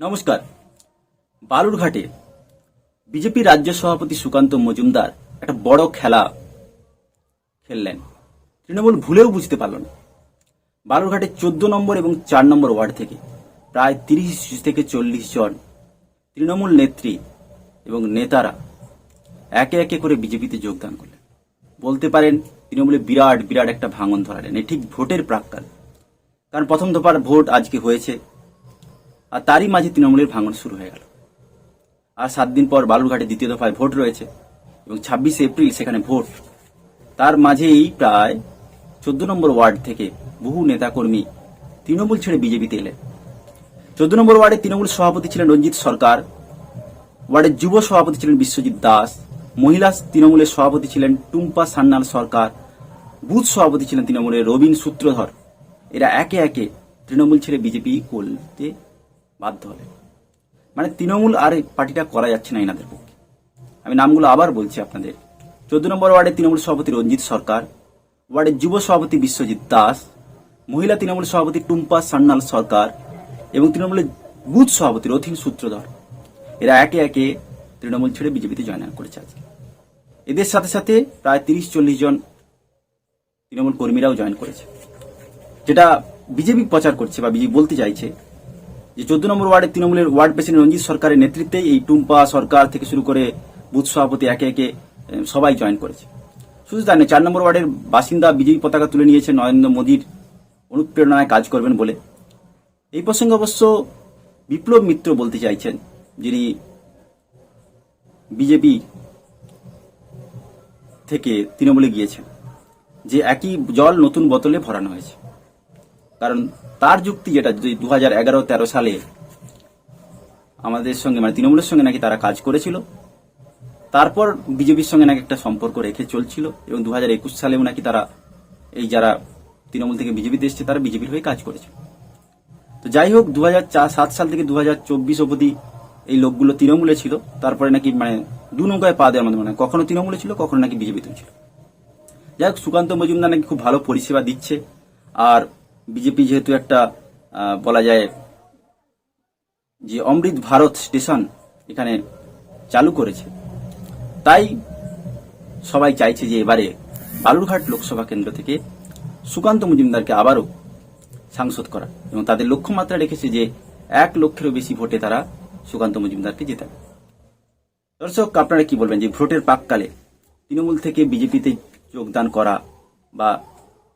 নমস্কার। বালুরঘাটে বিজেপি রাজ্য সভাপতি সুকান্ত মজুমদার একটা বড় খেলা খেললেন। তৃণমূল ভুলেও বুঝতে পারল না। বালুরঘাটে চোদ্দ নম্বর এবং চার নম্বর ওয়ার্ড থেকে প্রায় তিরিশ থেকে চল্লিশ জন তৃণমূল নেত্রী এবং নেতারা একে একে করে বিজেপিতে যোগদান করলেন। বলতে পারেন, তৃণমূলে বিরাট বিরাট একটা ভাঙন ধরালেন। এই ঠিক ভোটের প্রাককাল। কারণ প্রথম দফার ভোট আজকে হয়েছে আর তারই মাঝে তৃণমূলের ভাঙন শুরু হয়ে গেল। আর সাত দিন পর বালুরঘাটে দ্বিতীয় দফায় ভোট রয়েছে এবং ছাব্বিশে এপ্রিল সেখানে ভোট। তার মাঝেই প্রায় চোদ্দ নম্বর ওয়ার্ড থেকে বহু নেতাকর্মী তৃণমূল ছেড়ে বিজেপিতে এলেন। চোদ্দ নম্বর ওয়ার্ডে তৃণমূল সভাপতি ছিলেন রঞ্জিত সরকার, ওয়ার্ডের যুব সভাপতি ছিলেন বিশ্বজিৎ দাস, মহিলা তৃণমূলের সভাপতি ছিলেন টুম্পা সান্নাল সরকার, বুথ সভাপতি ছিলেন তৃণমূলের রবীন সূত্রধর। এরা একে একে তৃণমূল ছেড়ে বিজেপি করতে বাধ্য হলেন মানে তৃণমূল আর এই পার্টিটা করা যাচ্ছে না এনাদের পক্ষে। আমি নামগুলো আবার বলছি আপনাদের। চোদ্দ নম্বর ওয়ার্ডের তৃণমূল সভাপতি রঞ্জিত সরকার, ওয়ার্ডের যুব সভাপতি বিশ্বজিৎ দাস, মহিলা তৃণমূল সভাপতি টুম্পা সান্নাল সরকার এবং তৃণমূলের বুথ সভাপতি রথিন সূত্রধর। এরা একে একে তৃণমূল ছেড়ে বিজেপিতে জয়েন করেছে আজকে। এদের সাথে সাথে প্রায় তিরিশ চল্লিশ জন তৃণমূল কর্মীরাও জয়েন করেছে। যেটা বিজেপি প্রচার করছে বা বিজেপি বলতে চাইছে যে চোদ্দ নম্বর ওয়ার্ডের তৃণমূলের ওয়ার্ড প্রেসিডেন্ট রঞ্জিত সরকারের নেতৃত্বে এই টুম্পা সরকার থেকে শুরু করে বুথ সভাপতি একে একে সবাই জয়েন করেছে। শুধু নয়, চার নম্বর ওয়ার্ডের বাসিন্দা বিজেপি পতাকা তুলে নিয়েছে, নরেন্দ্র মোদীর অনুপ্রেরণায় কাজ করবেন বলে। এই প্রসঙ্গে অবশ্য বিপ্লব মিত্র বলতে চাইছেন, যিনি বিজেপি থেকে তৃণমূলে গিয়েছেন, যে একই জল নতুন বোতলে ভরানো হয়েছে। কারণ তার যুক্তি যেটা যদি দু হাজার এগারো তেরো সালে আমাদের সঙ্গে মানে তৃণমূলের সঙ্গে নাকি তারা কাজ করেছিল, তারপর বিজেপির সঙ্গে নাকি একটা সম্পর্ক রেখে চলছিল এবং দু হাজার একুশ সালেও নাকি তারা এই যারা তৃণমূল থেকে বিজেপিতে এসছে তারা বিজেপির হয়ে কাজ করেছিল। তো যাই হোক দু সাত সাল থেকে দু হাজার চব্বিশ অবধি এই লোকগুলো তৃণমূলে ছিল, তারপরে নাকি মানে দু নৌকায় পা দেয় আমাদের মনে কখনো তৃণমূলে ছিল, কখনো নাকি বিজেপিতেও ছিল। যাই হোক, সুকান্ত মজুমদার নাকি খুব ভালো পরিষেবা দিচ্ছে, আর বিজেপি যেহেতু একটা বলা যায় যে অমৃত ভারত স্টেশন এখানে চালু করেছে, তাই সবাই চাইছে যে এবারে বালুরঘাট লোকসভা কেন্দ্র থেকে সুকান্ত মজুমদারকে আবারও সাংসদ করা এবং তাদের লক্ষ্যমাত্রা রেখেছে যে এক লক্ষেরও বেশি ভোটে তারা সুকান্ত মজুমদারকে জেতাবে। দর্শক, আপনারা কি বলবেন যে ভোটের প্রাককালে তৃণমূল থেকে বিজেপিতে যোগদান করা বা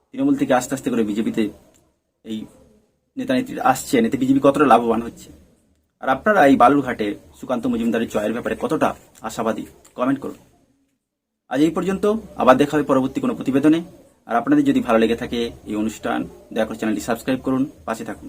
তৃণমূল থেকে আস্তে আস্তে করে বিজেপিতে এই নেতা নেত্রী আসছেন, এতে বিজেপি কতটা লাভবান হচ্ছে? আর আপনারা এই বালুরঘাটে সুকান্ত মজুমদারের জয়ের ব্যাপারে কতটা আশাবাদী? কমেন্ট করুন। আজ এই পর্যন্ত, আবার দেখা হবে পরবর্তী কোনো প্রতিবেদনে। আর আপনাদের যদি ভালো লেগে থাকে এই অনুষ্ঠান দেখো চ্যানেলটি সাবস্ক্রাইব করুন, পাশে থাকুন।